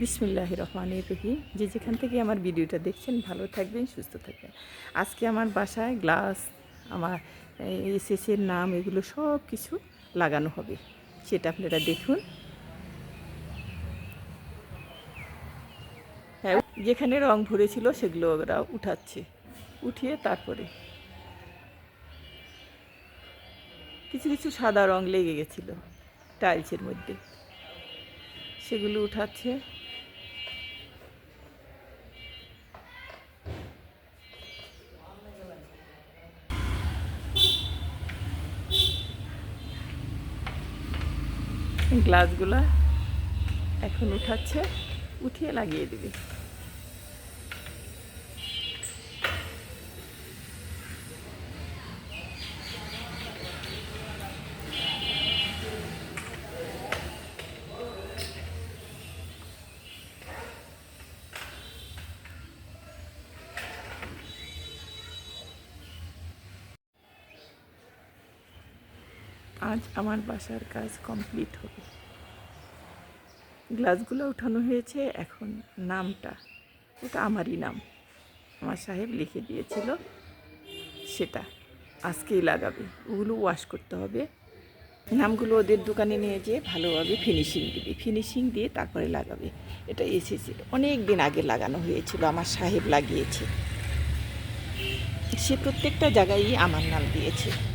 বিসমুল্লাহ রহমান রহিম যে যেখান থেকে আমার ভিডিওটা দেখছেন, ভালো থাকবেন, সুস্থ থাকবেন। আজকে আমার বাসায় গ্লাস, আমার এসএসের নাম, এগুলো সব কিছু লাগানো হবে। সেটা আপনারা দেখুন। হ্যাঁ যেখানে রং ভরেছিল, সেগুলো ওরা উঠাচ্ছে। উঠিয়ে তারপরে কিছু কিছু সাদা রং লেগে গেছিল, টাইলসের মধ্যে। সেগুলো উঠাচ্ছে। গ্লাসগুলা এখন উঠাচ্ছে উঠিয়ে লাগিয়ে দেবে। আজ আমার বাসার কাজ কমপ্লিট হবে। গ্লাসগুলো উঠানো হয়েছে, এখন নামটা, ওটা আমারই নাম। আমার সাহেব লিখে দিয়েছিল সেটা। আজকেই লাগাবে, ওগুলো ওয়াশ করতে হবে। নামগুলো ওদের দোকানে নিয়ে যেয়ে ভালোভাবে ফিনিশিং দিবে। ফিনিশিং দিয়ে তারপরে লাগাবে। এটা এসেছে। অনেক দিন আগে লাগানো হয়েছিল, আমার সাহেব লাগিয়েছে। সে প্রত্যেকটা জায়গায় আমার নাম দিয়েছে।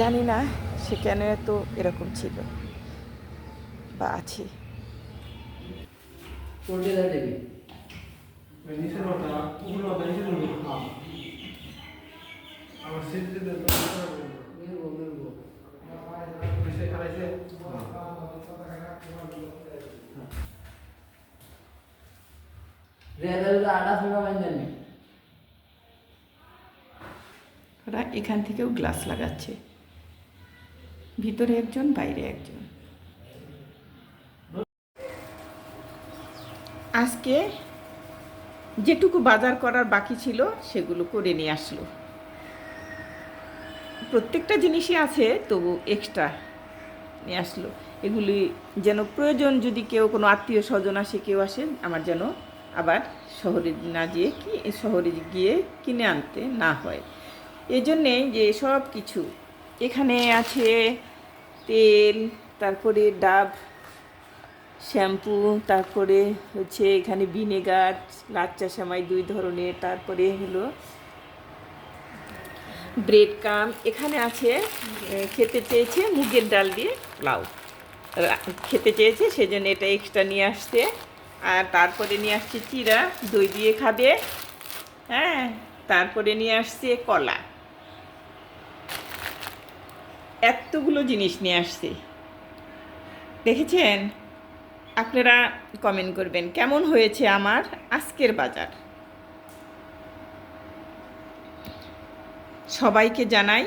জানি না সেখানে তো এরকম ছিল বা আছে। থাকা বান্ধব ওরা এখান থেকেও গ্লাস লাগাচ্ছে। ভিতরে একজন, বাইরে একজন। আজকে যেটুকু বাজার করার বাকি ছিল, সেগুলো করে নিয়ে আসলো। প্রত্যেকটা জিনিসই আছে, তবু এক্সট্রা নিয়ে আসলো। এগুলি যেন প্রয়োজন, যদি কেউ কোনো আত্মীয় স্বজন আসে, কেউ আসে, আমার যেন আবার শহরে না যেয়ে কি, শহরে গিয়ে কিনে আনতে না হয়। এজন্যে যে সব কিছু এখানে আছে তেল তারপরে ডাব শ্যাম্পু তারপরে হচ্ছে এখানে ভিনেগার লাচ্চা সেমাই দুই ধরনের তারপরে হলো ব্রেড কাম। এখানে আছে খেতে চেয়েছে মুগের ডাল দিয়ে। লাউ। খেতে চেয়েছে সেজন্য এটা এক্সট্রা নিয়ে আসছে। আর তারপরে নিয়ে আসছে চিরা দই দিয়ে খাবে। হ্যাঁ তারপরে নিয়ে আসছে কলা। এতগুলো জিনিস নিয়ে আসছি। দেখেছেন? আপনারা কমেন্ট করবেন, কেমন হয়েছে আমার আজকের বাজার? সবাইকে জানাই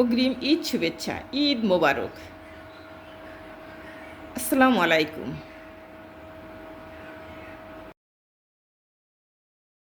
অগ্রিম ঈদ শুভেচ্ছা, ঈদ মোবারক। আসসালামু আলাইকুম।